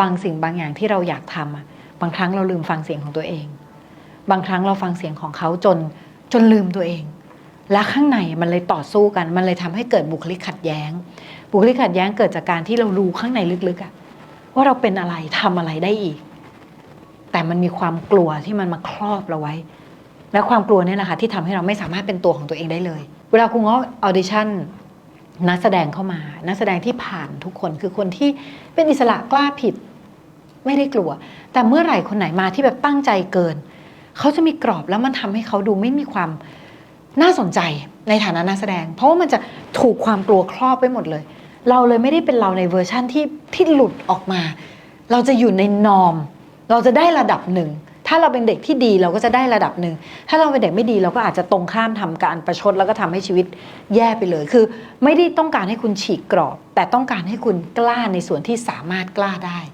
บางสิ่งบางอย่างที่เราอยากทำอะบางครั้งเราลืมฟังเสียงของตัวเอง บางครั้งเราฟังเสียงของเขาจนจนลืมตัวเอง และข้างในมันเลยต่อสู้กัน มันเลยทำให้เกิดบุคลิกขัดแย้ง บุคลิกขัดแย้งเกิดจากการที่เรารู้ข้างในลึกๆอะว่าเราเป็นอะไรทำอะไรได้อีก แต่มันมีความกลัวที่มันมาครอบเราไว้ และความกลัวเนี่ยแหละค่ะที่ทำให้เราไม่สามารถเป็นตัวของตัวเองได้เลย เวลาครูง้อออดิชั่น นักแสดงเข้ามา นักแสดงที่ผ่านทุกคนคือคนที่เป็นอิสระกล้าผิด ไม่ได้กลัว แต่เมื่อไหร่คนไหนมาที่แบบตั้งใจเกิน เขาจะมีกรอบแล้วมันทำให้เขาดูไม่มีความน่าสนใจในฐานะนักแสดง เพราะว่ามันจะถูกความกลัวครอบไปหมดเลย เราเลยไม่ได้เป็นเราในเวอร์ชั่นที่ที่หลุดออกมา เราจะอยู่ในนอม เราจะได้ระดับหนึ่ง ถ้าเราเป็นเด็กที่ดีเราก็จะได้ระดับหนึ่ง ถ้าเราเป็นเด็กไม่ดีเราก็อาจจะตรงข้ามทำการประชดแล้วก็ทำให้ชีวิตแย่ไปเลย คือ ไม่ได้ต้องการให้คุณฉีกกรอบ แต่ต้องการให้คุณกล้าในส่วนที่สามารถกล้าได้